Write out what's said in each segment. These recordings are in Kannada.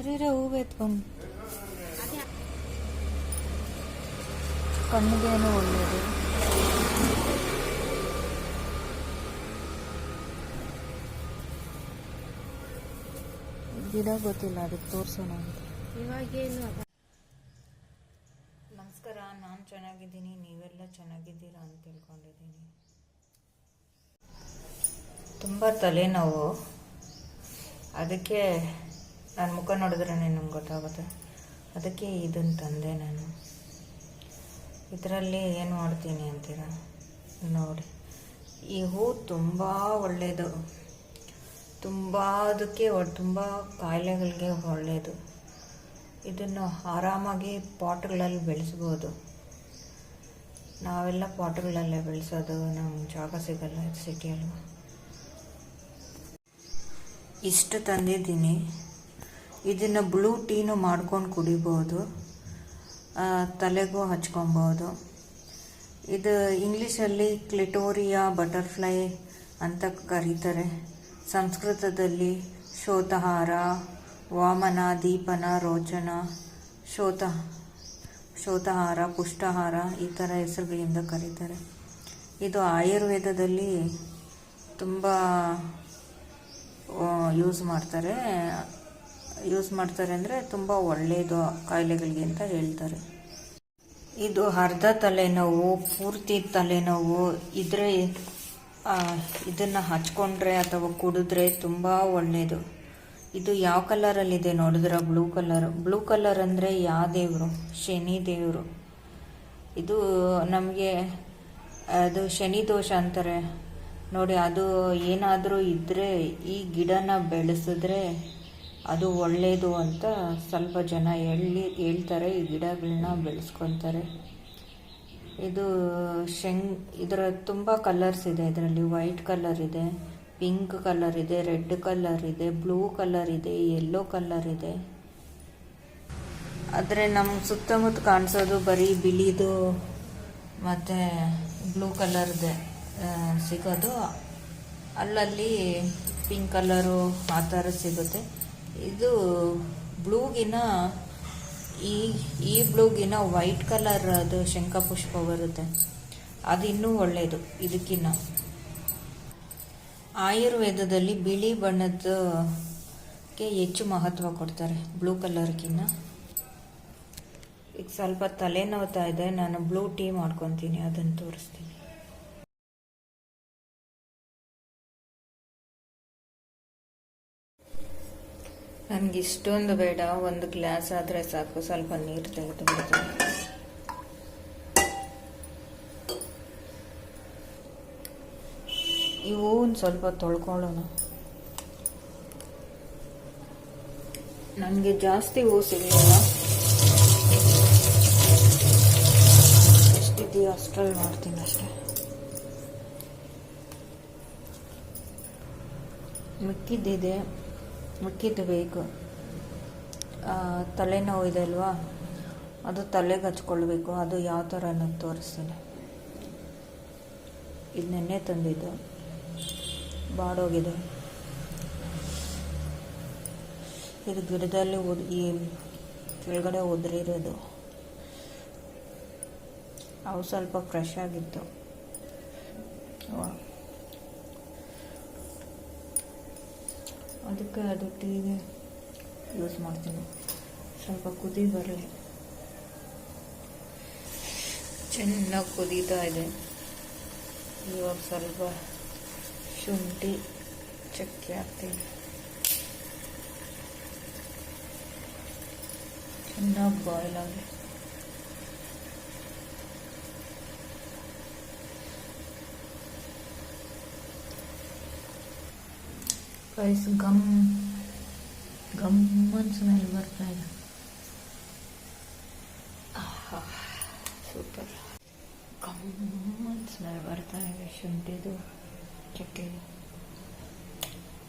ಉದ್ರಿರೆ ಹೂವು ಎತ್ಕೊಂಡು ಕಣ್ಣಿಗೇನು ಒಳ್ಳೆಯದು ಗಿಡ ಗೊತ್ತಿಲ್ಲ ಅದಕ್ಕೆ ತೋರಿಸೋಣ ಅಂತ. ಇವಾಗೇನು ನಮಸ್ಕಾರ ನಾನು ಚೆನ್ನಾಗಿದ್ದೀನಿ ನೀವೆಲ್ಲ ಚೆನ್ನಾಗಿದ್ದೀರಾ ಅಂತ ತಿಳ್ಕೊಂಡಿದ್ದೀನಿ. ತುಂಬ ತಲೆನೋವು. ಅದಕ್ಕೆ ನನ್ನ ಮುಖ ನೋಡಿದ್ರೆ ನಿಮ್ಗೆ ಗೊತ್ತಾಗುತ್ತೆ. ಅದಕ್ಕೆ ಇದನ್ನು ತಂದೆ ನಾನು. ಇದರಲ್ಲಿ ಏನು ಮಾಡ್ತೀನಿ ಅಂತೀರ? ನೋಡಿ. ಈ ಹೂ ತುಂಬ ಒಳ್ಳೆಯದು ತುಂಬ ಅದಕ್ಕೆ ತುಂಬ ಕಾಯಿಲೆಗಳಿಗೆ ಒಳ್ಳೆಯದು ಇದನ್ನು ಆರಾಮಾಗಿ ಪಾಟ್ಗಳಲ್ಲಿ ಬೆಳೆಸ್ಬೋದು. ನಾವೆಲ್ಲ ಪಾಟ್ಗಳಲ್ಲೇ ಬೆಳೆಸೋದು, ನಮ್ಗೆ ಜಾಗ ಸಿಗಲ್ಲ ಸಿಟಿಯಲ್ಲಿ. ಇಷ್ಟು ತಂದಿದ್ದೀನಿ. ಇದನ್ನು ಬ್ಲೂ ಟೀನು ಮಾಡ್ಕೊಂಡು ಕುಡಿಬೋದು ತಲೆಗೂ ಹಚ್ಕೊಬೋದು. ಇದು ಇಂಗ್ಲೀಷಲ್ಲಿ ಕ್ಲಿಟೋರಿಯಾ ಬಟರ್ಫ್ಲೈ ಅಂತ ಕರೀತಾರೆ. ಸಂಸ್ಕೃತದಲ್ಲಿ ಶೋತಹಾರ, ವಾಮನ, ದೀಪನ, ರೋಚನ, ಶೋತ, ಶೋತಹಾರ, ಪುಷ್ಟಹಾರ ಈ ಥರ ಹೆಸರುಗಳಿಂದ ಕರೀತಾರೆ. ಇದು ಆಯುರ್ವೇದದಲ್ಲಿ ತುಂಬ ಯೂಸ್ ಮಾಡ್ತಾರೆ. ಯೂಸ್ ಮಾಡ್ತಾರೆ ಅಂದರೆ ತುಂಬ ಒಳ್ಳೆಯದು ಕಾಯಿಲೆಗಳಿಗೆ ಅಂತ ಹೇಳ್ತಾರೆ. ಇದು ಅರ್ಧ ತಲೆನೋವು, ಪೂರ್ತಿ ತಲೆನೋವು, ಇದ್ರೆ ಇದನ್ನು ಹಚ್ಕೊಂಡ್ರೆ ಅಥವಾ ಕುಡಿದ್ರೆ ತುಂಬ ಒಳ್ಳೆಯದು ಇದು ಯಾವ ಕಲರಲ್ಲಿದೆ ನೋಡಿದ್ರೆ? ಬ್ಲೂ ಕಲರ್ ಬ್ಲೂ ಕಲರ್ ಅಂದರೆ ಯಾವ ದೇವರು? ಶನಿ ದೇವರು. ಇದು ನಮಗೆ ಅದು ಶನಿ ದೋಷ ಅಂತಾರೆ. ನೋಡಿ, ಅದು ಏನಾದರೂ ಇದ್ದರೆ ಈ ಗಿಡನ ಬೆಳೆಸಿದ್ರೆ ಅದು ಒಳ್ಳೆಯದು ಅಂತ ಸ್ವಲ್ಪ ಜನ ಹೇಳಿ, ಹೇಳ್ತಾರೆ, ಈ ಗಿಡಗಳನ್ನ ಬೆಳೆಸ್ಕೊತಾರೆ. ಇದು ಶೆಂಗ್, ಇದರ ತುಂಬ ಕಲರ್ಸ್ ಇದೆ ಇದರಲ್ಲಿ. ವೈಟ್ ಕಲರ್ ಇದೆ ಪಿಂಕ್ ಕಲರ್ ಇದೆ ರೆಡ್ ಕಲರ್ ಇದೆ ಬ್ಲೂ ಕಲರ್ ಇದೆ ಯೆಲ್ಲೋ ಕಲರ್ ಇದೆ. ಆದರೆ ನಮ್ಮ ಸುತ್ತಮುತ್ತ ಕಾಣಿಸೋದು ಬರೀ ಬಿಳಿದು ಮತ್ತು ಬ್ಲೂ ಕಲರ್ದೆ ಸಿಗೋದು. ಅಲ್ಲಲ್ಲಿ ಪಿಂಕ್ ಕಲರು ಆ ಥರ ಸಿಗುತ್ತೆ. ಇದು ಬ್ಲೂಗಿನ ಈ ಈ ಬ್ಲೂಗಿನ ವೈಟ್ ಕಲರ್ ಅದು ಶಂಖಪುಷ್ಪ ಬರುತ್ತೆ. ಅದು ಇನ್ನೂ ಒಳ್ಳೆಯದು ಇದಕ್ಕಿನ್ನ. ಆಯುರ್ವೇದದಲ್ಲಿ ಬಿಳಿ ಬಣ್ಣದಕ್ಕೆ ಹೆಚ್ಚು ಮಹತ್ವ ಕೊಡ್ತಾರೆ, ಬ್ಲೂ ಕಲರ್ಗಿನ್ನ. ಈಗ ಸ್ವಲ್ಪ ತಲೆನೋವ್ತಾ ಇದೆ, ನಾನು ಬ್ಲೂ ಟೀ ಮಾಡ್ಕೊತೀನಿ, ಅದನ್ನು ತೋರಿಸ್ತೀನಿ. ನನಗೆ ಇಷ್ಟೊಂದು ಬೇಡ, ಒಂದು ಗ್ಲಾಸ್ ಆದರೆ ಸಾಕು, ಸ್ವಲ್ಪ ನೀರು ತೆಗೆದು ಬಿಡ್ತೀನಿ. ಇವು ಒಂದು ಸ್ವಲ್ಪ ತೊಳ್ಕೊಳ್ಳೋಣ. ನನಗೆ ಜಾಸ್ತಿ ಹೂ ಸಿಗಲಿಲ್ಲ. ಎಷ್ಟಿದೆಯೋ ಅಷ್ಟರಲ್ಲಿ ಮಾಡ್ತೀನಿ ಅಷ್ಟೇ. ಮಿಕ್ಕಿದ್ದಿದೆ. ಮಿಕ್ಕಿದ್ದು ಬೇಕು ತಲೆನೋವು ಇದೆ ಅಲ್ವಾ ಅದು ತಲೆಗೆ ಹಚ್ಕೊಳ್ಬೇಕು. ಅದು ಯಾವ ಥರ ಅನ್ನೋದು ತೋರಿಸ್ತೀನಿ. ಇದು ನೆನ್ನೆ ತಂದಿದ್ದು. ಬಾಡೋಗಿದೆ. ಇದು ಗಿಡದಲ್ಲಿ ಉದ್, ಈ ಕೆಳಗಡೆ ಉದುರಿರೋದು. ಅವು ಸ್ವಲ್ಪ ಫ್ರೆಶ್ ಆಗಿತ್ತು. ಅದಕ್ಕೆ ಅದು ಟೀಗೆ ಯೂಸ್ ಮಾಡ್ತೀನಿ. ಸ್ವಲ್ಪ ಕುದಿ ಬರಲಿ. ಚೆನ್ನಾಗಿ ಕುದೀತಾ ಇದೆ. ಇವಾಗ ಸ್ವಲ್ಪ ಶುಂಠಿ ಚಕ್ಕೆ ಹಾಕ್ತೀನಿ. ಚೆನ್ನಾಗಿ ಬಾಯ್ಲ್ ಆಗಿ ಗೈಸ್ ಗಮ್ ಗಮ್ ಅಂತ ಸ್ಮೆಲ್ ಬರ್ತಾ ಇದೆ. ಸೂಪರ್ ಗಮ್ ಅಂತ ಸ್ಮೆಲ್ ಬರ್ತಾ ಇದೆ ಶುಂಠಿದು ಚಕ್ಕೆ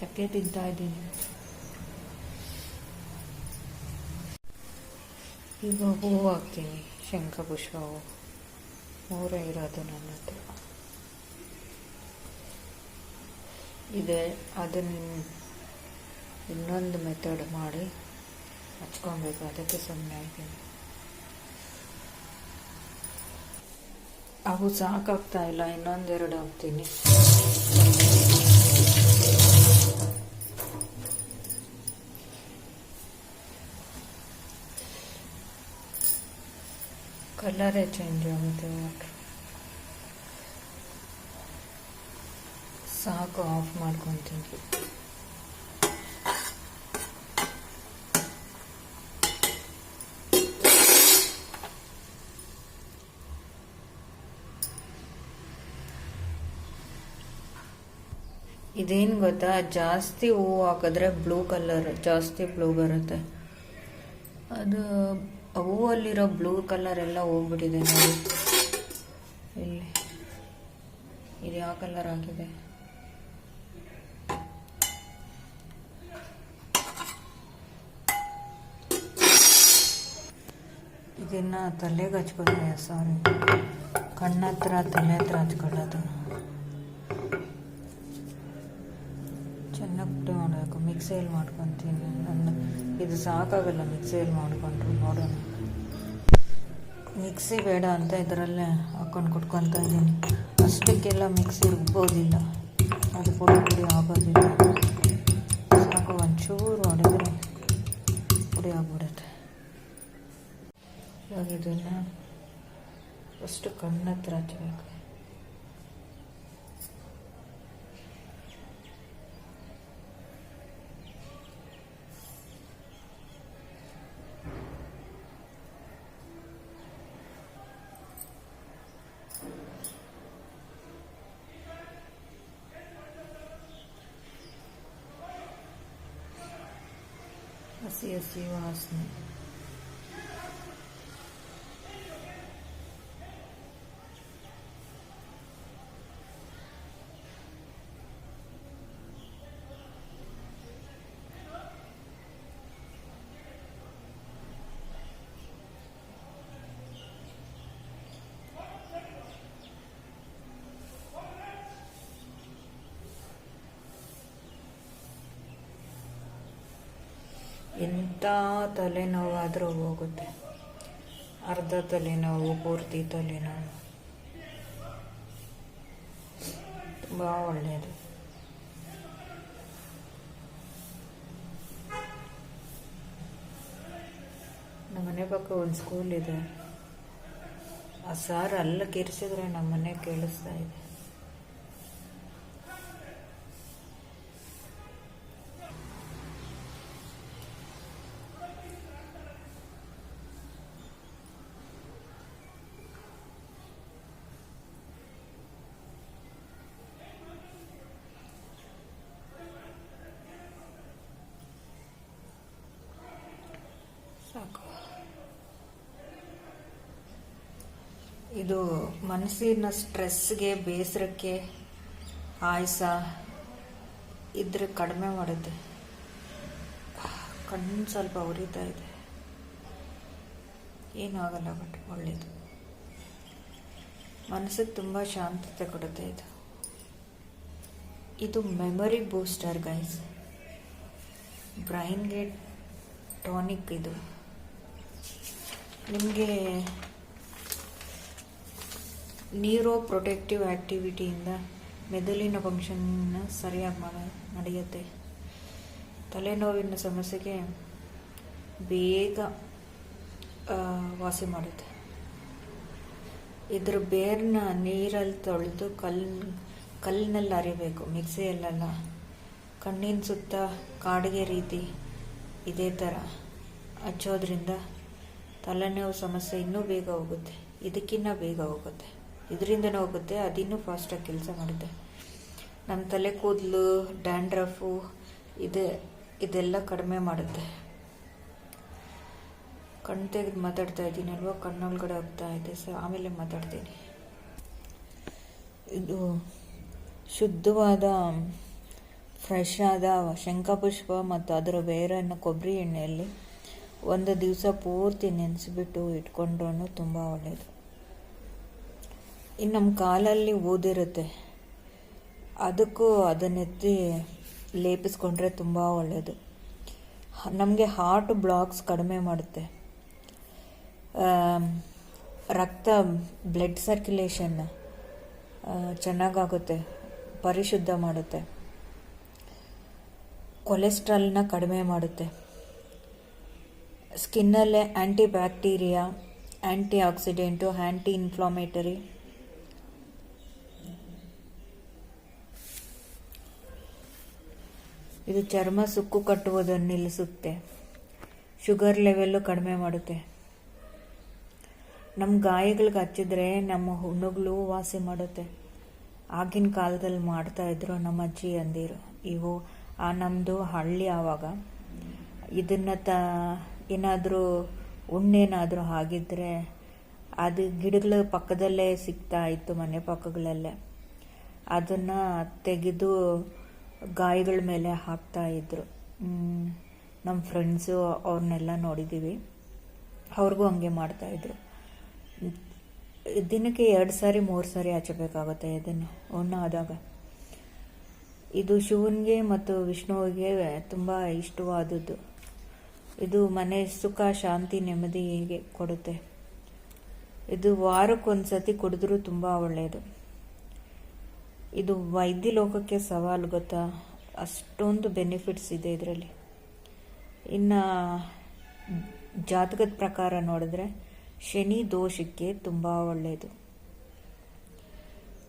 ಚಕ್ಕೆ ತಿಂತಾ ಇದ್ದೀನಿ. ಈಗ ಹೂವು ಹಾಕ್ತೀನಿ ಶಂಖಪುಷ್ಪ ಹೂವು ಮೂರೇ ಇರೋದು ನನ್ನ ಹತ್ರ ಇದೆ. ಅದನ್ನು ಇನ್ನೊಂದು ಮೆಥಡ್ ಮಾಡಿ ಹಚ್ಕೊಬೇಕು. ಅದಕ್ಕೆ ಸುಮ್ಮನೆ ಆಯ್ತೀನಿ ಅವು ಸಾಕಾಗ್ತಾ ಇಲ್ಲ. ಇನ್ನೊಂದೆರಡು ಹಾಕ್ತೀನಿ. ಕಲರೇ ಚೇಂಜ್ ಆಗುತ್ತೆ. ಸಾಕು ಆಫ್ ಮಾಡ್ಕೊತೀನಿ. ಇದೇನು ಗೊತ್ತಾ? ಜಾಸ್ತಿ ಹೂವು ಹಾಕಿದ್ರೆ ಬ್ಲೂ ಕಲರ್ ಜಾಸ್ತಿ ಬ್ಲೂ ಬರುತ್ತೆ. ಅದು, ಹೂವಲ್ಲಿರೋ ಬ್ಲೂ ಕಲರ್ ಎಲ್ಲ ಹೋಗ್ಬಿಟ್ಟಿದೆ ನೋಡಿ. ಇಲ್ಲಿ, ಇದು ಯಾವ ಕಲರ್ ಆಗಿದೆ? ಇದನ್ನ ತಲೆಗೆ ಹಚ್ಕೊಂಡೆ ಸಾರಿ ಕಣ್ಣ ಹತ್ರ ತಲೆ ಹತ್ರ ಹಚ್ಕೊಳ್ಳೋದು. ಚೆನ್ನಾಗಿ ಪುಡಿ ಮಾಡಬೇಕು ಮಿಕ್ಸಿಯಲ್ಲಿ ಮಾಡ್ಕೊತೀನಿ. ನನ್ನ, ಇದು ಸಾಕಾಗಲ್ಲ ಮಿಕ್ಸಿಯಲ್ಲಿ ಮಾಡಿಕೊಂಡ್ರು ನೋಡೋಣ. ಮಿಕ್ಸಿ ಬೇಡ ಅಂತ ಇದರಲ್ಲೇ ಹಾಕೊಂಡು ಕುಟ್ಕೊತಾ ಇದ್ದೀನಿ. ಅಷ್ಟಕ್ಕೆಲ್ಲ ಮಿಕ್ಸಿ ರುಬ್ಬೋದಿಲ್ಲ ಅದು ಪುಡಿ ಪುಡಿ ಆಗೋದಿಲ್ಲ. ಇವಾಗ ಇದನ್ನು ಫಸ್ಟು ಕಣ್ಣ ಹಚ್ಚಬೇಕು ಹಸಿ ಹಸಿ ವಾಸನೆ. ಎಂಥ ತಲೆನೋವಾದರೂ ಹೋಗುತ್ತೆ. ಅರ್ಧ ತಲೆನೋವು, ಪೂರ್ತಿ ತಲೆನೋವು. ತುಂಬ ಒಳ್ಳೆಯದು ನಮ್ಮ ಮನೆ ಪಕ್ಕ ಒಂದು ಸ್ಕೂಲ್ ಇದೆ. ಆ ಸಾರ್ ಅಲ್ಲ ಕೇರಿಸಿದ್ರೆ ನಮ್ಮ ಮನೆ ಕೇಳಿಸ್ತಾ ಇದೆ ಸಾಕು ಇದು ಮನಸ್ಸಿನ ಸ್ಟ್ರೆಸ್ಗೆ, ಬೇಸರಕ್ಕೆ ಆಯಾಸ ಇದ್ರೆ ಕಡಿಮೆ ಮಾಡುತ್ತೆ. ಕಣ್ಣು ಸ್ವಲ್ಪ ಉರಿತಾ ಇದೆ. ಏನೂ ಆಗಲ್ಲ, ಬಟ್ ಒಳ್ಳೆಯದು ಮನಸ್ಸಿಗೆ ತುಂಬ ಶಾಂತತೆ ಕೊಡುತ್ತೆ ಇದು. ಇದು ಮೆಮೊರಿ ಬೂಸ್ಟರ್, ಗೈಸ್. ಬ್ರೈನ್ಗೆ ಟಾನಿಕ್ ಇದು. ನಿಮಗೆ ನ್ಯೂರೋ ಪ್ರೊಟೆಕ್ಟಿವ್ ಆ್ಯಕ್ಟಿವಿಟಿಯಿಂದ ಮೆದುಳಿನ ಫಂಕ್ಷನ್ನ ಸರಿಯಾಗಿ ಮಾಡ, ನಡೆಯುತ್ತೆ. ತಲೆನೋವಿನ ಸಮಸ್ಯೆಗೆ ಬೇಗ ವಾಸಿ ಮಾಡುತ್ತೆ. ಇದ್ರ ಬೇರನ್ನ ನೀರಲ್ಲಿ ತೊಳೆದು ಕಲ್ಲು ಕಲ್ಲಿನಲ್ಲಿ ಅರಿಬೇಕು, ಮಿಕ್ಸಿಯಲ್ಲೆಲ್ಲ. ಕಣ್ಣಿನ ಸುತ್ತ ಕಾಡಿಗೆ ರೀತಿ ಇದೇ ಥರ ಹಚ್ಚೋದ್ರಿಂದ ತಲೆನೋವು ಸಮಸ್ಯೆ ಇನ್ನೂ ಬೇಗ ಹೋಗುತ್ತೆ. ಇದಕ್ಕಿನ್ನ ಬೇಗ ಹೋಗುತ್ತೆ. ಇದರಿಂದನೇ ಹೋಗುತ್ತೆ, ಅದಿನ್ನೂ ಫಾಸ್ಟಾಗಿ ಕೆಲಸ ಮಾಡುತ್ತೆ. ನಮ್ಮ ತಲೆ ಕೂದಲು, ಡ್ಯಾಂಡ್ರಫು, ಇದೆ, ಇದೆಲ್ಲ ಕಡಿಮೆ ಮಾಡುತ್ತೆ. ಕಣ್ಣು ತೆಗೆದು ಮಾತಾಡ್ತಾ ಇದ್ದೀನಲ್ವ ಕಣ್ಣೊಳಗಡೆ ಹೋಗ್ತಾ ಇದೆ, ಸೊ ಆಮೇಲೆ ಮಾತಾಡ್ತೀನಿ. ಇದು ಶುದ್ಧವಾದ ಫ್ರೆಶ್ ಆದ ಶಂಖಪುಷ್ಪ ಮತ್ತು ಅದರ ಬೇರನ್ನು ಕೊಬ್ಬರಿ ಎಣ್ಣೆಯಲ್ಲಿ ಒಂದು ದಿವಸ ಪೂರ್ತಿ ನೆನೆಸಿಬಿಟ್ಟು ಇಟ್ಕೊಂಡ್ರೂ ತುಂಬ ಒಳ್ಳೆಯದು ಇನ್ನು ನಮ್ಮ ಕಾಲಲ್ಲಿ ಊದಿರುತ್ತೆ ಅದಕ್ಕೂ ಅದನ್ನೆತ್ತಿ ಲೇಪಿಸ್ಕೊಂಡ್ರೆ ತುಂಬ ಒಳ್ಳೆಯದು ನಮಗೆ ಹಾರ್ಟ್ ಬ್ಲಾಕ್ಸ್ ಕಡಿಮೆ ಮಾಡುತ್ತೆ. ರಕ್ತ ಬ್ಲಡ್ ಸರ್ಕ್ಯುಲೇಷನ್ ಚೆನ್ನಾಗಾಗುತ್ತೆ, ಪರಿಶುದ್ಧ ಮಾಡುತ್ತೆ. ಕೊಲೆಸ್ಟ್ರಾಲ್ನ ಕಡಿಮೆ ಮಾಡುತ್ತೆ. ಸ್ಕಿನ್ನಲ್ಲೇ anti bacteria anti oxidant anti inflammatory ಇದು ಚರ್ಮ ಸುಕ್ಕು ಕಟ್ಟುವುದನ್ನು ನಿಲ್ಲಿಸುತ್ತೆ. ಶುಗರ್ ಲೆವೆಲ್ಲು ಕಡಿಮೆ ಮಾಡುತ್ತೆ. ನಮ್ಮ ಗಾಯಗಳಿಗೆ ಹಚ್ಚಿದ್ರೆ ನಮ್ಮ ಹುಣ್ಣುಗಳು ವಾಸಿ ಮಾಡುತ್ತೆ. ಆಗಿನ ಕಾಲದಲ್ಲಿ ಮಾಡ್ತಾ ಇದ್ರು ನಮ್ಮ ಅಜ್ಜಿ ಅಂದಿರು. ಇವು, ಆ ನಮ್ಮದು ಹಳ್ಳಿ ಆವಾಗ. ಇದನ್ನು ತ, ಏನಾದರೂ ಉಣ್ಣೇನಾದರೂ ಆಗಿದ್ದರೆ ಅದು ಗಿಡಗಳ ಪಕ್ಕದಲ್ಲೇ ಸಿಗ್ತಾ ಇತ್ತು ಮನೆ ಪಕ್ಕಗಳಲ್ಲೇ. ಅದನ್ನು ತೆಗೆದು ಗಾಯಗಳ ಮೇಲೆ ಹಾಕ್ತಾ ಇದ್ರು. ಮ್, ನಮ್ಮ ಫ್ರೆಂಡ್ಸು ಅವ್ರನ್ನೆಲ್ಲ ನೋಡಿದ್ದೀವಿ ಅವ್ರಿಗೂ ಹಂಗೆ ಮಾಡ್ತಾಯಿದ್ರು ದಿನಕ್ಕೆ ಎರಡು ಸಾರಿ ಮೂರು ಸಾರಿ ಹಚ್ಚಬೇಕಾಗುತ್ತೆ ಇದನ್ನು ಹುಣ್ಣು ಆದಾಗ. ಇದು ಶಿವನಿಗೆ ಮತ್ತು ವಿಷ್ಣುವಿಗೆ ತುಂಬ ಇಷ್ಟವಾದದ್ದು. ಇದು ಮನೆ ಸುಖ ಶಾಂತಿ ನೆಮ್ಮದಿಗೆ ಕೊಡುತ್ತೆ. ಇದು ವಾರಕ್ಕೊಂದು ಸತಿ ಕುಡಿದ್ರೂ ತುಂಬ ಒಳ್ಳೆಯದು ಇದು ವೈದ್ಯ ಲೋಕಕ್ಕೆ ಸವಾಲು ಗೊತ್ತಾ? ಅಷ್ಟೊಂದು ಬೆನಿಫಿಟ್ಸ್ ಇದೆ ಇದರಲ್ಲಿ. ಇನ್ನು ಜಾತಕದ ಪ್ರಕಾರ ನೋಡಿದ್ರೆ ಶನಿ ದೋಷಕ್ಕೆ ತುಂಬ ಒಳ್ಳೆಯದು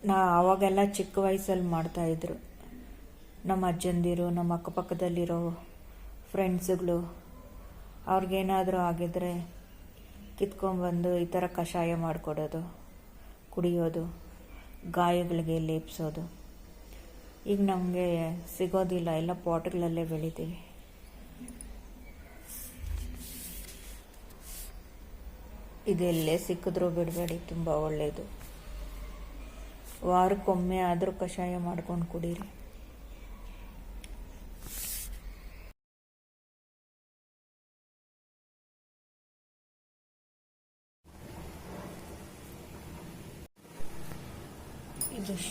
ನಾ ಆವಾಗೆಲ್ಲ ಚಿಕ್ಕ ವಯಸ್ಸಲ್ಲಿ ಮಾಡ್ತಾಯಿದ್ರು ನಮ್ಮ ಅಜ್ಜಂದಿರು, ನಮ್ಮ ಅಕ್ಕಪಕ್ಕದಲ್ಲಿರೋ ಫ್ರೆಂಡ್ಸ್ಗಳು ಅವ್ರಿಗೇನಾದರೂ ಆಗಿದ್ರೆ ಕಿತ್ಕೊಂಡ್ಬಂದು ಈ ಥರ ಕಷಾಯ ಮಾಡಿಕೊಡೋದು, ಕುಡಿಯೋದು. ಗಾಯಗಳಿಗೆ ಲೇಪಿಸೋದು. ಈಗ ನಮಗೆ ಸಿಗೋದಿಲ್ಲ, ಎಲ್ಲ ಪಾಟ್ಗಳಲ್ಲೇ ಬೆಳಿತೀವಿ. ಇದೆಲ್ಲೇ ಸಿಕ್ಕಿದ್ರೂ ಬಿಡಬೇಡಿ, ತುಂಬ ಒಳ್ಳೆಯದು ವಾರಕ್ಕೊಮ್ಮೆ ಆದರೂ ಕಷಾಯ ಮಾಡ್ಕೊಂಡು ಕುಡೀರಿ.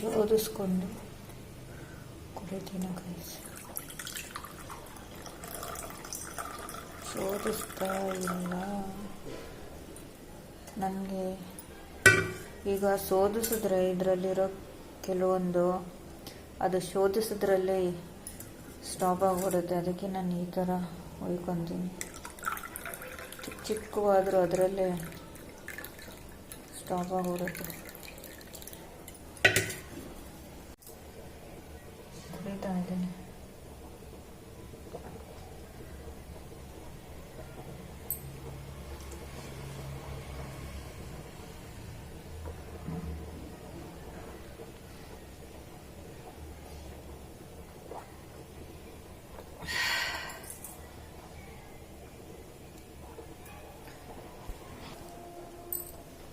ಇದು ಶೋಧಿಸ್ಕೊಂಡು ಕುಡಿತೀನಿ ಗೈಸ್ ಇಲ್ಲ. ನನಗೆ ಈಗ ಶೋಧಿಸಿದ್ರೆ ಇದರಲ್ಲಿರೋ ಕೆಲವೊಂದು ಅದು ಶೋಧಿಸಿದ್ರಲ್ಲೇ ಸ್ಟಾಪ್ ಆಗಿಬಿಡುತ್ತೆ. ಅದಕ್ಕೆ ನಾನು ಈ ಥರ ಹೊಯ್ಕೊತೀನಿ. ಚಿಕ್ಕ ಚಿಕ್ಕವಾದರೂ ಅದರಲ್ಲೇ ಸ್ಟಾಪ್ ಆಗಿಬಿಡುತ್ತೆ ಕುಡಿತಾ ಇದ್ದೀನಿ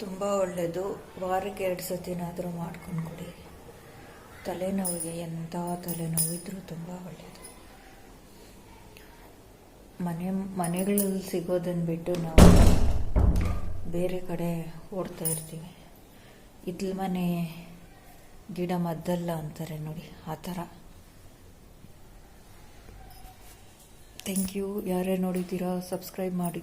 ತುಂಬ ಒಳ್ಳೆಯದು ವಾರಕ್ಕೆ ಎರಡು ಸತಿನಾದರೂ ಮಾಡ್ಕೊಂಡು ಕೊಡಿ. ತಲೆನೋವಿಗೆ ಎಂಥ ತಲೆನೋವಿದ್ರೂ ತುಂಬ ಒಳ್ಳೆಯದು ಮನೆ, ಮನೆಗಳಲ್ಲಿ ಸಿಗೋದನ್ನು ಬಿಟ್ಟು ನಾವು ಬೇರೆ ಕಡೆ ಓಡ್ತಾ ಇರ್ತೀವಿ. ಇದ್ಲ ಮನೆ ಗಿಡ ಮದ್ದಲ್ಲ ಅಂತಾರೆ ನೋಡಿ, ಆ ಥರ. ಥ್ಯಾಂಕ್ ಯು ಯಾರೇ ನೋಡಿದ್ದೀರಾ ಸಬ್ಸ್ಕ್ರೈಬ್ ಮಾಡಿ.